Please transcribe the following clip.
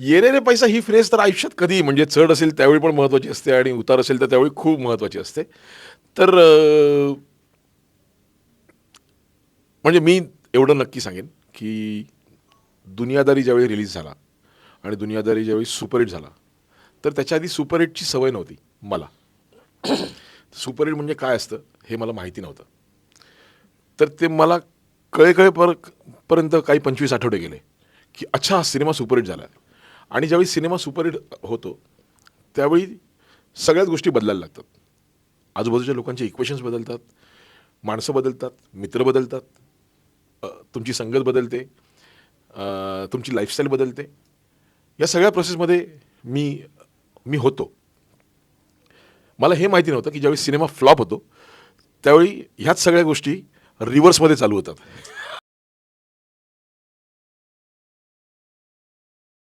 येरे रे पैसा ही फ्रेज तर आयुष्यात कधी म्हणजे चढ असेल त्यावेळी पण महत्त्वाची असते आणि उतार असेल तर त्यावेळी खूप महत्त्वाची असते. तर म्हणजे मी एवढं नक्की सांगेन की दुनियादारी ज्यावेळी रिलीज झाला आणि दुनियादारी ज्यावेळी सुपरहिट झाला तर त्याच्या आधी सुपरहिटची सवय नव्हती मला. सुपरहिट म्हणजे काय असतं हे मला माहिती नव्हतं. तर ते मला कळे कळे पर पर्यंत काही पंचवीस आठवडे गेले की अच्छा हा सिनेमा सुपरहिट झाला आहे आणि ज्यावेळी सिनेमा सुपरहिट होतो त्यावेळी सगळ्याच गोष्टी बदलायला लागतात. आजूबाजूच्या लोकांचे इक्वेशन्स बदलतात माणसं बदलतात मित्र बदलतात तुमची संगत बदलते तुमची लाईफस्टाईल बदलते. या सगळ्या प्रोसेसमध्ये मी मी होतो. मला हे माहिती नव्हतं की ज्यावेळी सिनेमा फ्लॉप होतो त्यावेळी ह्याच सगळ्या गोष्टी रिव्हर्समध्ये चालू होतात.